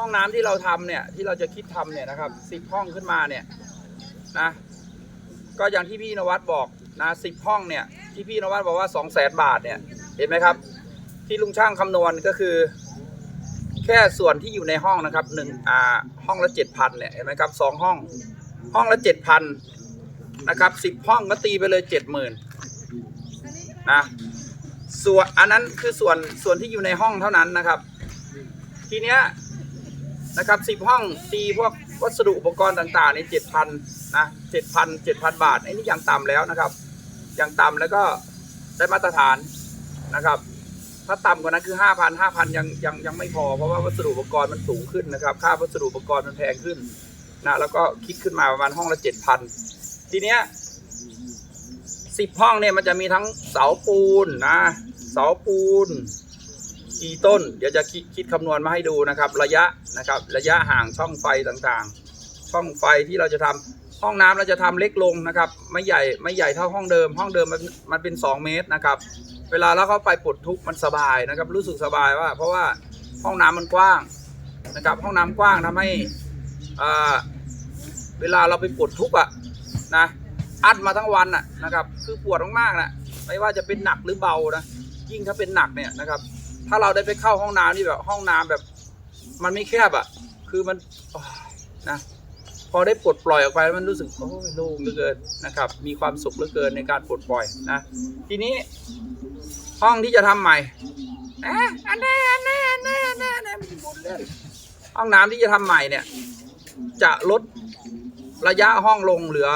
ห้องน้ำที่เราทำเนี่ยที่เราจะคิดทำเนี่ยนะครับสิบห้องขึ้นมาเนี่ยนะก็อย่างที่พี่นวัดบอกนะสิบห้องเนี่ยที่พี่นวัดบอกว่าสองแสนบาทเนี่ยเห็นไหมครับ ที่ลุงช่างคำนวณก็คือ แค่ส่วนที่อยู่ในห้องนะครับหนึ่งอ่าห้องละเจ็ดพันเนี่ยเห็นไหมครับสองห้องห้องละเจ็ดพันนะครับสิบห้องก็ตีไปเลยเจ็ดหมื่นนะส่วนอันนั้นคือส่วนส่วนที่อยู่ในห้องเท่านั้นนะครับ ทีเนี้ย นะครับสิบห้องตีพวกวัสดุอุปกรณ์ต่างๆในเจ็ดพันนะเจ็ดพันเจ็ดพันบาทไอ้นี่ยังต่ำแล้วนะครับยังต่ำแล้วก็ได้มาตรฐานนะครับ ถ้าต่ำกว่านั้นคือห้าพันห้าพันยังยังยังไม่พอเพราะว่าวัสดุอุปกรณ์มันสูงขึ้นนะครับ ค่าวัสดุอุปกรณ์มันแพงขึ้นนะแล้วก็คิดขึ้นมาประมาณห้องละเจ็ดพันทีเนี้ยสิบห้องเนี่ยมันจะมีทั้งเสาปูนนะเสาปูน กี่ต้น เดี๋ยวจะคิดคิดคำนวณมาให้ดูนะครับ ระยะนะครับ ระยะห่างช่องไฟต่างๆ ช่องไฟที่เราจะทำห้องน้ำเราจะทำเล็กลงนะครับ ไม่ใหญ่ไม่ใหญ่เท่าห้องเดิม ห้องเดิมมันมันเป็น 2 เมตรนะครับ เวลาเราเข้าไปปลดทุกข์มันสบายนะครับ รู้สึกสบายว่า เพราะว่าห้องน้ำมันกว้างนะครับ ห้องน้ำกว้างทำให้อ่าเวลาเราไปปลดทุกข์อะนะอัดมาทั้งวันอะนะครับ คือปวดมากๆนะไม่ว่าจะเป็นหนักหรือเบานะยิ่งถ้าเป็นหนักเนี่ยนะครับ ถ้าเราได้ไปเข้าห้องน้ำนี่แบบห้องน้ำแบบ มันไม่แคบอะคือมันนะพอได้ปลดปล่อยออกไปมันรู้สึกโอ้ยโล่งเหลือเกินนะครับ มีความสุขเหลือเกินในการปลดปล่อยนะทีนี้ห้องที่จะทำใหม่เอ๊ะอันนี้อันนี้อันนี้อันนี้อันนี้มันบุญเล่นห้องน้ำที่จะทำใหม่เนี่ย จะลดระยะห้องลงเหลือ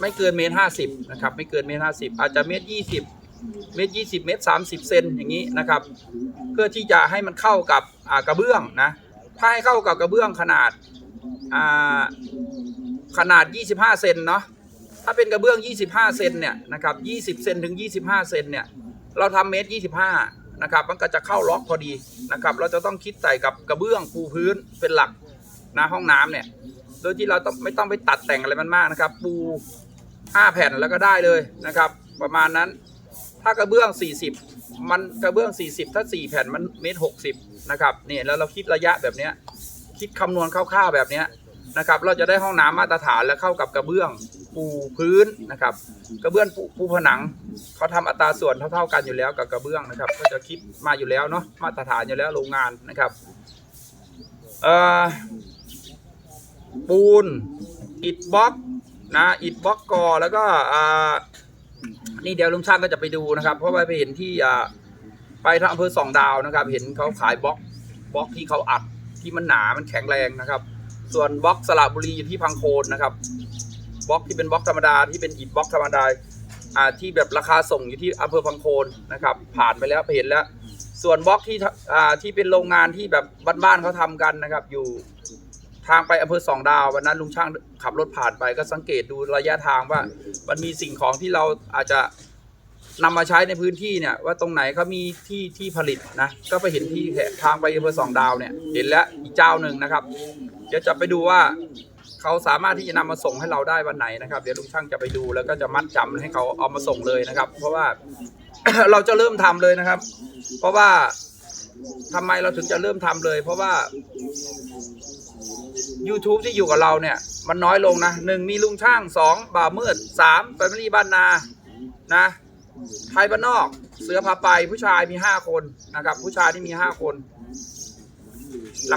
ไม่เกินเมตรห้าสิบนะครับ ไม่เกินเมตรห้าสิบอาจจะเมตรยี่สิบ เมตรยี่สิบเมตรสามสิบเซนอย่างนี้นะครับ เพื่อที่จะให้มันเข้ากับกระเบื้องนะถ้าให้เข้ากับกระเบื้องขนาดอ่าขนาด 25 เซนเนาะถ้าเป็นกระเบื้อง 25 เซนเนี่ยนะครับ20 เซนถึง 25 เซนเนี่ยเราทำเมตร 25 นะครับ มันก็จะเข้าล็อกพอดีนะครับ เราจะต้องคิดใส่กับกระเบื้องปูพื้นเป็นหลักนะห้องน้ำเนี่ย โดยที่เราต้องไม่ต้องไปตัดแต่งอะไรมันมากนะครับ ปู 5 แผ่นแล้วก็ได้เลยนะครับ ประมาณนั้น ถ้ากระเบื้อง 40 มันกระเบื้อง 40 ถ้า 4 แผ่นมันเมตร60 นะครับเนี่ยแล้วเราคิดระยะแบบเนี้ยคิดคำนวณคร่าวๆแบบเนี้ยนะครับ เราจะได้ห้องน้ำมาตรฐานและเข้ากับกระเบื้องปูพื้นนะครับ กระเบื้องปูผนังเขาทำอัตราส่วนเท่าๆกันอยู่แล้วกับกระเบื้องนะครับ ก็จะคิดมาอยู่แล้วเนาะมาตรฐานอยู่แล้วโรงงานนะครับปูนอิฐบล็อกนะอิฐบล็อกกอแล้วก็อ่า นี่เดี๋ยวลุงช่างก็จะไปดูนะครับ เพราะว่าไปเห็นที่อ่าไปทางอำเภอสองดาวนะครับ เห็นเขาขายบล็อกบล็อกที่เขาอัดที่มันหนามันแข็งแรงนะครับ ส่วนบล็อกสระบุรีอยู่ที่พังโคนนะครับบล็อกที่เป็นบล็อกธรรมดาที่เป็นอิฐบล็อกธรรมดาอ่าที่แบบราคาส่งอยู่ที่อำเภอพังโคนนะครับ ผ่านไปแล้วไปเห็นแล้ว ส่วนบล็อกที่ทอ่าที่เป็นโรงงานที่แบบบ้านๆเขาทำกันนะครับ อยู่ ทางไปอำเภอสองดาววันนั้นลุงช่างขับรถผ่านไปก็สังเกตดูระยะทางว่า มันมีสิ่งของที่เราอาจจะนำมาใช้ในพื้นที่เนี่ยว่าตรงไหนเขามีที่ที่ผลิตนะก็ไปเห็นที่ทางไปอำเภอสองดาวเนี่ยเห็นแล้วอีกเจ้าหนึ่งนะครับ เดี๋ยวจะไปดูว่าเขาสามารถที่จะนำมาส่งให้เราได้วันไหนนะครับ เดี๋ยวลุงช่างจะไปดูแล้วก็จะมัดจำให้เขาเอามาส่งเลยนะครับ เพราะว่าเราจะเริ่มทำเลยนะครับ เพราะว่าทำไมเราถึงจะเริ่มทำเลย เพราะว่า YouTube ที่อยู่กับเราเนี่ย มันน้อยลงนะหนึ่งมีลุงช่างสองบ่าวมืดสามแฟมิลี่บ้านนานะไทยบ้านนอกเสือพาไปผู้ชายมีห้าคนนะครับ ผู้ชายที่มีห้าคน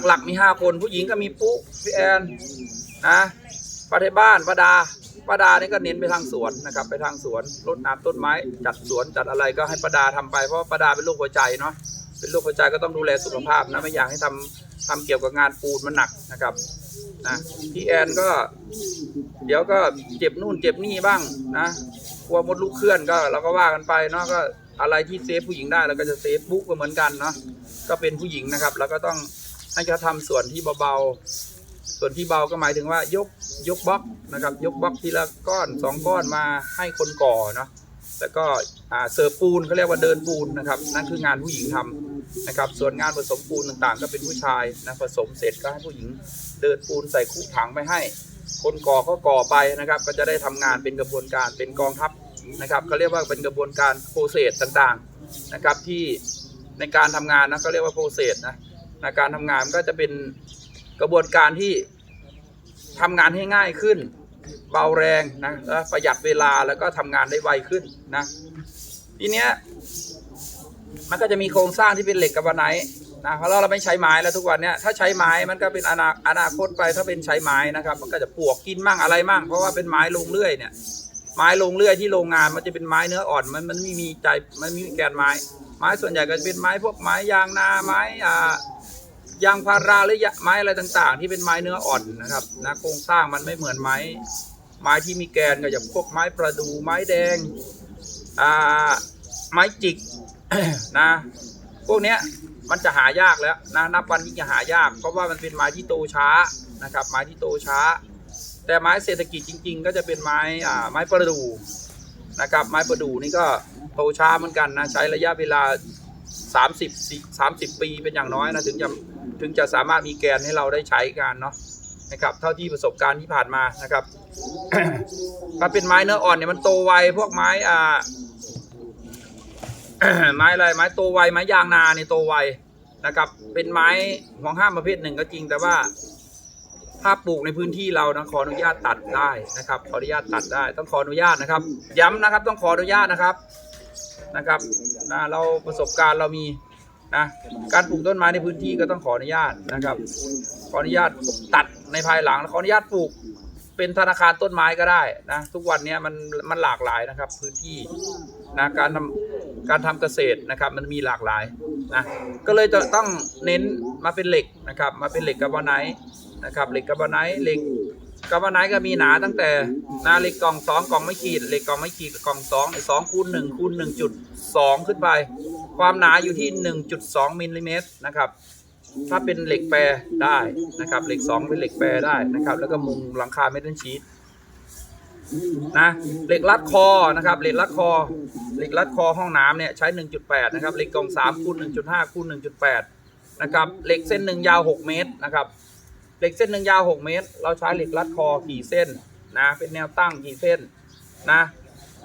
หลักๆมีห้าคน ผู้หญิงก็มีปุ๊พี่แอนนะป้าไทยบ้านป้าดาป้าดานี่ก็เน้นไปทางสวนนะครับ ไปทางสวนรดน้ำต้นไม้ จัดสวนจัดอะไรก็ให้ป้าดาทำไปเพราะป้าดาเป็นโรคหัวใจเนาะ เป็นโรคหัวใจก็ต้องดูแลสุขภาพนะไม่อยากให้ทำทำเกี่ยวกับงานปูนมันหนักนะครับนะพี่แอนก็ เดี๋ยวก็เจ็บนู่นเจ็บนี่บ้างนะกลัวมดลูกเคลื่อนก็เราก็ว่ากันไปเนาะก็อะไรที่เซฟผู้หญิงได้เราก็จะเซฟบุ๊กก็เหมือนกันเนาะก็เป็นผู้หญิงนะครับแล้วก็ต้องให้เขาทำส่วนที่เบาๆ ส่วนที่เบาก็หมายถึงว่ายกยกบล็อกนะครับ ยกบล็อกทีละก้อนสองก้อนมาให้คนก่อเนาะแล้วก็เสิร์ฟปูนเขาเรียกว่าเดินปูนนะครับ นั่นคืองานผู้หญิงทำ นะครับ ส่วนงานผสมปูนต่างๆ ก็เป็นผู้ชายนะผสมเสร็จก็ให้ผู้หญิงเดินปูนใส่คู่ถังไปให้ คนก่อก็ก่อไปนะครับ ก็จะได้ทำงานเป็นกระบวนการเป็นกองทัพนะครับเขาเรียกว่าเป็นกระบวนการโปรเซสต่างๆนะครับที่ในการทำงานนะเขาเรียกว่าโปรเซสนะนะการทำงานก็จะเป็นกระบวนการที่ทำงานให้ง่ายขึ้น เบาแรงนะและประหยัดเวลาแล้วก็ทำงานได้ไวขึ้นนะทีเนี้ย มันก็จะมีโครงสร้างที่เป็นเหล็กกับไนท์นะเพราะเราไม่ใช้ไม้แล้วทุกวันเนี้ยถ้าใช้ไม้มันก็เป็นอนาอนาคตไปถ้าเป็นใช้ไม้นะครับมันก็จะปวกกินมั่งอะไรมั่ง เพราะว่าเป็นไม้ลงเลื่อยเนี่ยไม้ลงเลื่อยที่โรงงานมันจะเป็นไม้เนื้ออ่อนมันมันไม่มีใจมันไม่มีแกนไม้ ไม้ส่วนใหญ่ก็จะเป็นไม้พวกไม้ยางนาไม้อ่ายางพาราหรือไม้อะไรต่าง ๆ ที่เป็นไม้เนื้ออ่อนนะครับนะโครงสร้างมันไม่เหมือนไม้ ไม้ที่มีแกนก็อย่างพวกไม้ประดู่ไม้แดงอ่าไม้จิก นะ พวกเนี้ยมันจะหายากแล้วนะนับวันยิ่งจะหายาก เพราะว่ามันเป็นไม้ที่โตช้านะครับ ไม้ที่โตช้า แต่ไม้เศรษฐกิจจริง ๆ ก็จะเป็นไม้อ่าไม้ประดู่นะครับ ไม้ประดู่นี่ก็โตช้าเหมือนกันนะใช้ระยะเวลา 30 30 ปีเป็นอย่างน้อยนะถึงจะถึงจะสามารถมีแกนให้เราได้ใช้กันเนาะนะครับเท่าที่ประสบการณ์ที่ผ่านมานะครับถ้าเป็นไม้เนื้ออ่อนเนี่ยมันโตไวพวกไม้อ่า ไม้อะไรไม้โตไวไม้ยางนาเนี่ยโตไวนะครับ เป็นไม้ห่วงห้ามประเภทหนึ่งก็จริง แต่ว่าถ้าปลูกในพื้นที่เรานะขออนุญาตตัดได้นะครับ ขออนุญาตตัดได้ ต้องขออนุญาตนะครับ ย้ำนะครับ ต้องขออนุญาตนะครับนะครับนะเราประสบการณ์เรามีนะการปลูกต้นไม้ในพื้นที่ก็ต้องขออนุญาตนะครับ ขออนุญาตตัดในภายหลังขออนุญาตปลูกเป็นธนาคารต้นไม้ก็ได้นะทุกวันนี้มันมันหลากหลายนะครับ พื้นที่นะการทำ การทำเกษตรนะครับมันมีหลากหลายนะก็เลยจะต้องเน้นมาเป็นเหล็กนะครับมาเป็นเหล็กกาบาไนท์นะครับเหล็กกาบาไนท์เหล็กกาบาไนท์ก็มีหนาตั้งแต่หนาเหล็กกล่องสองกล่องไม่ขีดเหล็กกล่องไม่ขีดกล่องสองสองคูณหนึ่งคูณหนึ่งจุดสองขึ้นไป ความหนาอยู่ที่หนึ่งจุดสองมิลลิเมตรนะครับถ้าเป็นเหล็กแปรได้นะครับเหล็กสองเป็นเหล็กแปรได้นะครับแล้วก็มุงหลังคาเมทัลชีต นะเหล็กรัดคอนะครับเหล็กรัดคอเหล็กรัดคอห้องน้ำเนี่ยใช้ 1.8 นะครับเหล็กกล่อง3คูณ1.5คูณ1.8 นะครับเหล็กเส้นหนึ่งยาว 6 เมตรนะครับเหล็กเส้นหนึ่งยาว 6 เมตร เราใช้เหล็กรัดคอกี่เส้นนะเป็นแนวตั้งกี่เส้นนะ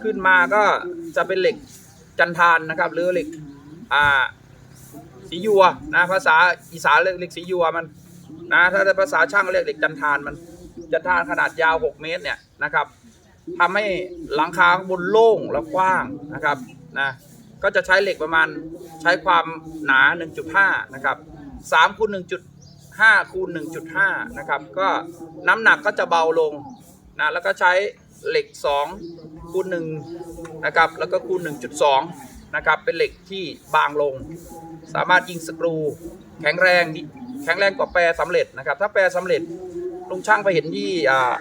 ขึ้นมาก็จะเป็นเหล็กจันทานนะครับหรือเหล็กอ่าสียัวนะภาษาอีสานเรียกเหล็กสียัวมันนะถ้าในภาษาช่างเรียกเหล็กจันทานมันจันทานขนาดยาว 6 เมตรเนี่ยนะครับ ทำให้หลังคาข้างบนโล่งและกว้างนะครับนะก็จะใช้เหล็กประมาณใช้ความหนา 1.5 นะครับ3คูณ1.5คูณ1.5 นะครับ ก็น้ำหนักก็จะเบาลงนะแล้วก็ใช้เหล็ก 2คูณ1นะครับแล้วก็คูณ 1.2 นะครับ เป็นเหล็กที่บางลง สามารถยิงสกรู แข็งแรงดิแข็งแรงกว่าแปรสำเร็จนะครับ ถ้าแปรสำเร็จลุงช่างไปเห็นที่อ่า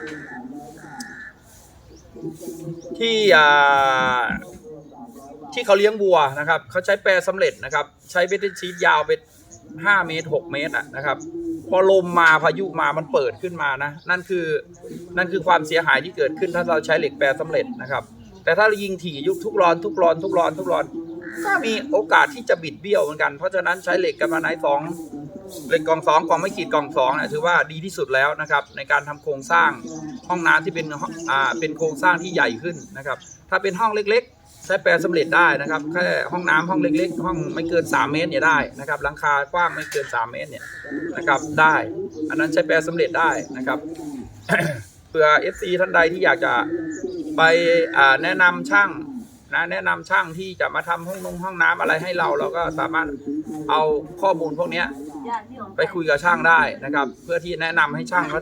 ที่ที่เขาเลี้ยงวัวนะครับเขาใช้แปรสำเร็จนะครับ ใช้เบตเทนชีตยาวเป็นห้าเมตรหกเมตรอะนะครับ พอลมมาพายุมามันเปิดขึ้นมานะ นั่นคือนั่นคือความเสียหายที่เกิดขึ้นถ้าเราใช้เหล็กแปรสำเร็จนะครับ แต่ถ้าเรายิงถี่ยุคทุกร้อนทุกร้อนทุกร้อนทุกร้อนก็มีโอกาสที่จะบิดเบี้ยวเหมือนกัน เพราะฉะนั้นใช้เหล็กกับมาไนสอง เหล็กกล่องสองกองไม่ขีดกล่องสองเนี่ยถือว่าดีที่สุดแล้วนะครับ ในการทำโครงสร้างห้องน้ำที่เป็นห้องอ่าเป็นโครงสร้างที่ใหญ่ขึ้นนะครับ ถ้าเป็นห้องเล็ก ๆ ใช้แปรสำเร็จได้นะครับแค่ห้องน้ำห้องเล็ก ๆ ห้องไม่เกิน 3 เมตรเนี่ยได้นะครับหลังคากว้างไม่เกิน 3 เมตรเนี่ยนะครับได้ อันนั้นใช้แปรสำเร็จได้นะครับเผื่อ FC ท่านใดที่อยากจะไปอ่าแนะนำช่างนะแนะนำช่างที่จะมาทำห้องนงห้องน้ำอะไรให้เราเราก็สามารถเอาข้อมูลพวกเนี้ย ไปคุยกับช่างได้นะครับ เพื่อที่แนะนำให้ช่างเขา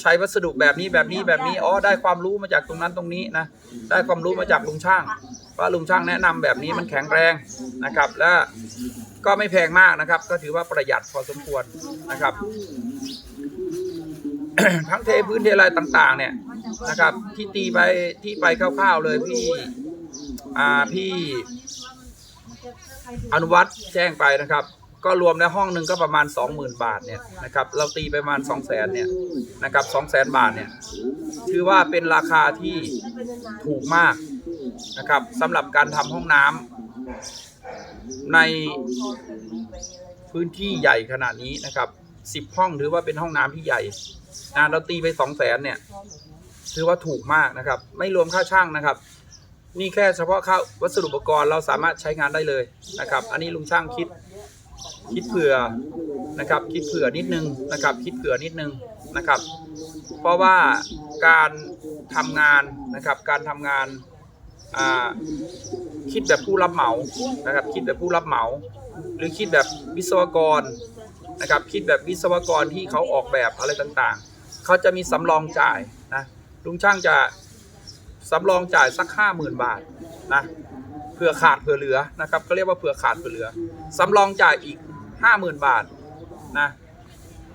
ใช้วัสดุแบบนี้แบบนี้แบบนี้อ๋อได้ความรู้มาจากตรงนั้นตรงนี้นะได้ความรู้มาจากลุงช่าง ว่าลุงช่างแนะนำแบบนี้มันแข็งแรงนะครับ และก็ไม่แพงมากนะครับ ก็ถือว่าประหยัดพอสมควรนะครับ ทั้งเทพื้นเทอะไรต่าง ๆ เนี่ยนะครับ ที่ตีไปที่ไปคร่าวๆเลยพี่อ่าพี่อนุวัตแจ้งไปนะครับ ก็รวมแล้วห้องหนึ่งก็ประมาณ 20,000 บาทเนี่ยนะครับเราตีไปประมาณ 2 0 0 0 0 0เนี่ยนะครับ2 0 0 0 0 0บาทเนี่ยถือว่าเป็นราคาที่ถูกมากนะครับสำหรับการทำห้องน้ำในพื้นที่ใหญ่ขนาดนี้นะครับ10ห้องถือว่าเป็นห้องน้ำที่ใหญ่นะเราตีไปสองแสนเนี่ยถือว่าถูกมากนะครับ ไม่รวมค่าช่างนะครับ นี่แค่เฉพาะค่าวัสดุอุปกรณ์เราสามารถใช้งานได้เลยนะครับ อันนี้ลุงช่างคิด คิดเผื่อนะครับ คิดเผื่อนิดนึงนะครับ คิดเผื่อนิดนึงนะครับ เพราะว่าการทำงานนะครับ การทำงานคิดแบบผู้รับเหมานะครับ คิดแบบผู้รับเหมา หรือคิดแบบวิศวกรนะครับ คิดแบบวิศวกรที่เขาออกแบบอะไรต่างๆ เขาจะมีสำรองจ่ายนะลุงช่างจะสำรองจ่ายสักห้าหมื่นบาทนะ เผื่อขาดเผื่อเหลือนะครับก็เรียกว่าเผื่อขาดเผื่อเหลือสำรองจ่ายอีกห้าหมื่นบาทนะ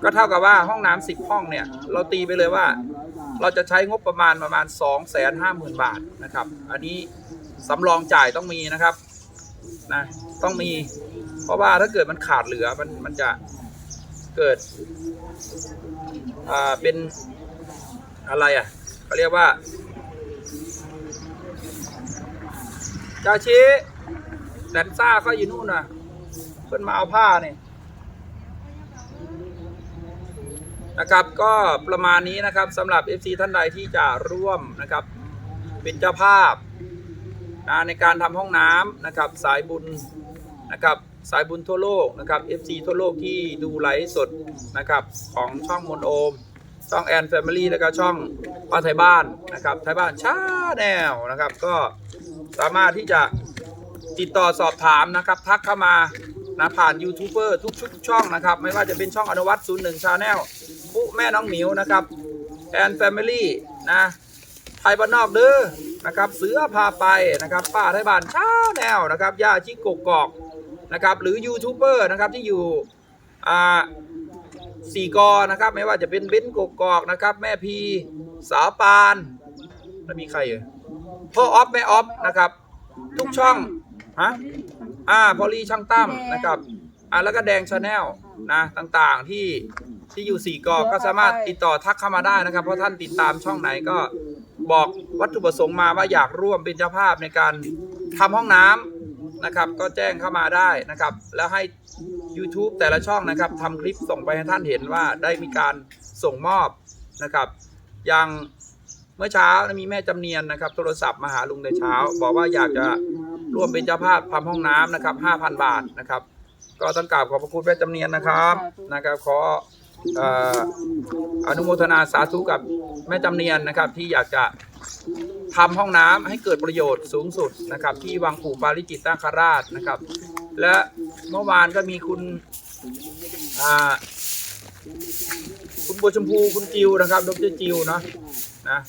ก็เท่ากับว่าห้องน้ำสิบห้องเนี่ยเราตีไปเลยว่า เราจะใช้งบประมาณประมาณสองแสนห้าหมื่นบาทนะครับ อันนี้สำรองจ่ายต้องมีนะครับนะต้องมี เพราะว่าถ้าเกิดมันขาดเหลือมันมันจะเกิดอ่าเป็นอะไรอะเขาเรียกว่า จาชิแดนซ่าเขาอยู่นู่นน่ะเพิ่นมาเอาผ้าเนี่ยนะครับก็ประมาณนี้นะครับสำหรับ FC ท่านใดที่จะร่วมนะครับเป็นเจ้าภาพนะในการทำห้องน้ำนะครับสายบุญนะครับสายบุญทั่วโลกนะครับ FC ทั่วโลกที่ดูไลฟ์สดนะครับของช่องมนโอม ช่องแอนแฟมิลี่แล้วก็ช่องป้าไทยบ้านนะครับไทยบ้านชาแนลนะครับก็ สามารถที่จะติดต่อสอบถามนะครับ ทักเข้ามานะผ่านยูทูบเบอร์ทุกชุดช่องนะครับ ไม่ว่าจะเป็นช่องอนุวัตศูนย์หนึ่งชาแนลปุ๊แม่น้องหมิวนะครับแอนแฟมิลี่นะไทยบ้านนอกเด้อนะครับ เสือพาไปนะครับป้าไทยบ้านชาแนลนะครับย่าชิกกกอกนะครับหรือยูทูบเบอร์นะครับที่อยู่อ่าสี่กอนะครับ ไม่ว่าจะเป็นเบ้นกกอกนะครับ แม่พีสาปานแล้วมีใครเหรอ พ่อออฟแม่ออฟนะครับ ทุกช่องฮะอ่าพอลีช่างตั้มนะครับอ่าแล้วก็แดงชาแนลนะต่างๆที่ที่อยู่สี่กอก็สามารถติดต่อทักเข้ามาได้นะครับ เพราะท่านติดตามช่องไหนก็บอกวัตถุประสงค์มาว่าอยากร่วมเป็นเจ้าภาพในการทำห้องน้ำนะครับ ก็แจ้งเข้ามาได้นะครับ แล้วให้ YouTube แต่ละช่องนะครับทำคลิปส่งไปให้ท่านเห็นว่าได้มีการส่งมอบนะครับ อย่างเมื่อเช้ามีแม่จำเนียนนะครับ โทรศัพท์มาหาลุงในเช้า บอกว่าอยากจะร่วมเป็นเจ้าภาพทำห้องน้ำนะครับ5,000บาทนะครับ ก็ต้องกราบขอบพระคุณแม่จำเนียนนะครับนะครับขอเอ่ออนุโมทนาสาธุกับแม่จำเนียนนะครับ ที่อยากจะทำห้องน้ำให้เกิดประโยชน์สูงสุดนะครับ ที่วังปู่ปาริจิตนาคราชนะครับ และเมื่อวานก็มีคุณอ่าคุณบัวชมพูคุณจิวนะครับดรจิวเนาะนะ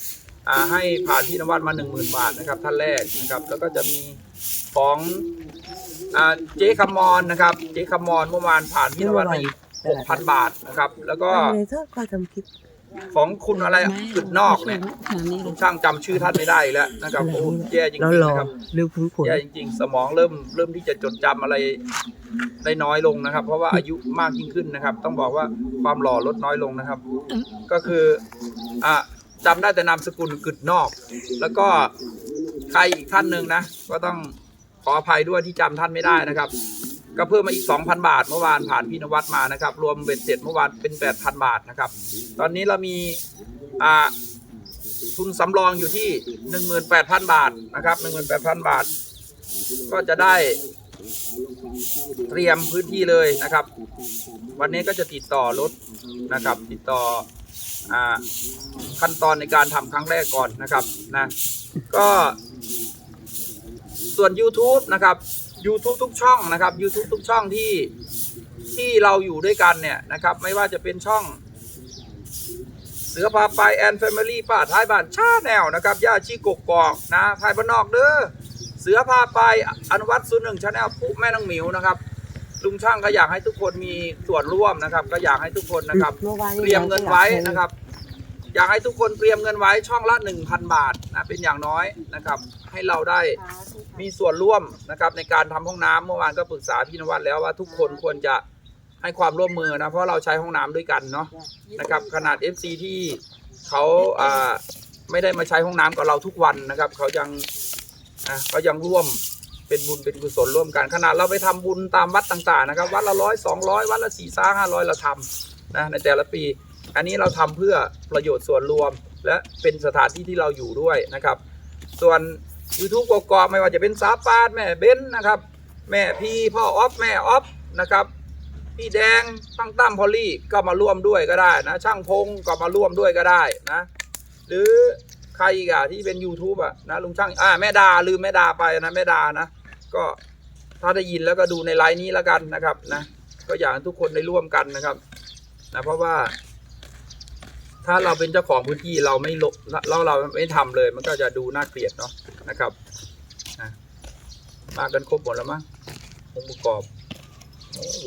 ให้ผ่านพี่นวัดมาหนึ่งหมื่นบาทนะครับท่านแรกนะครับ แล้วก็จะมีของอ่าเจ๊คำมอนนะครับเจ๊คำมอนเมื่อวานผ่านพี่นวัดมาอีกหกพันบาทนะครับ แล้วก็ทำไมเธอก็ทำคลิปของคุณอะไรอะจุดนอกเนี่ยลุงช่างจำชื่อท่านไม่ได้อีกแล้วนะครับโอ้แย่จริงแล้วๆรอนะครับหรือคุ้นผลแย่จริง ๆ สมองเริ่มเริ่มที่จะจดจำอะไรได้น้อยลงนะครับ เพราะว่าอายุมากยิ่งขึ้นนะครับ ต้องบอกว่าความหล่อลดน้อยลงนะครับ ก็คืออะ จำได้แต่นามสกุลกึดนอก แล้วก็ใครอีกท่านหนึ่งนะ ก็ต้องขออภัยด้วยที่จำท่านไม่ได้นะครับ ก็เพิ่มมาอีก 2,000 บาท เมื่อวานผ่านพี่นวัดมานะครับ รวมเบ็ดเสร็จเมื่อวานเป็น 8,000 บาทนะครับ ตอนนี้เรามีอ่าทุนสำรองอยู่ที่ 18,000 บาทนะครับ18,000 บาท ก็จะได้เตรียมพื้นที่เลยนะครับ วันนี้ก็จะติดต่อรถนะครับ ติดต่อ ขั้นตอนในการทำครั้งแรกก่อนนะครับนะก็ส่วน YouTube นะครับ YouTube ทุกช่องนะครับ YouTube ทุกช่องที่ที่เราอยู่ด้วยกันเนี่ยนะครับ ไม่ว่าจะเป็นช่อง เสือพาไปแอนแฟมิลี่ป้าท้ายบ้านชาแนลนะครับย่าชีกกกอกนะท้ายบ้านนอกเด้อเสือพาไปอนุวัตศูนย์หนึ่งชาแนลปุ๊แม่น้องหมิวนะครับ ลุงช่างก็อยากให้ทุกคนมีส่วนร่วมนะครับ ก็อยากให้ทุกคนนะครับ เมื่อวานเตรียมเงินไว้นะครับ อยากให้ทุกคนเตรียมเงินไว้ช่องละ1,000บาทนะเป็นอย่างน้อยนะครับ ให้เราได้มีส่วนร่วมนะครับ ในการทำห้องน้ำเมื่อวานก็ปรึกษาพี่นวัดแล้วว่าทุกคนควรจะให้ความร่วมมือนะเพราะเราใช้ห้องน้ำด้วยกันเนาะนะครับ ขนาด FC ที่เขาอ่าไม่ได้มาใช้ห้องน้ำกับเราทุกวันนะครับเขายังอะเขายังร่วม เป็นบุญเป็นกุศลร่วมกันขนาดเราไปทำบุญตามวัดต่างๆนะครับ วัดละร้อยสองร้อยวัดละสี่ซ่าห้าร้อยเราทำนะในแต่ละปี อันนี้เราทำเพื่อประโยชน์ส่วนรวม และเป็นสถานที่ที่เราอยู่ด้วยนะครับ ส่วน YouTube กกอกไม่ว่าจะเป็นสาปานแม่เบ้นนะครับ แม่พี่พ่อออฟแม่ออฟนะครับพี่แดงตั้งตั้มพอลลี่ก็มาร่วมด้วยก็ได้นะ ช่างพงก็มาร่วมด้วยก็ได้นะ หรือ ใครอีกอะที่เป็น YouTube อะนะลุงช่างอ่าแม่ดาลืมแม่ดาไปนะแม่ดานะก็ถ้าได้ยินแล้วก็ดูในไลน์นี้แล้วกันนะครับนะก็อยากให้ทุกคนได้ร่วมกันนะครับนะเพราะว่า ถ้าเราเป็นเจ้าของพื้นที่เราไม่ลบเราเราไม่ทำเลย มันก็จะดูน่าเกลียดเนาะนะครับนะมากันครบหมดแล้วมั้งองค์ประกอบโอ้โห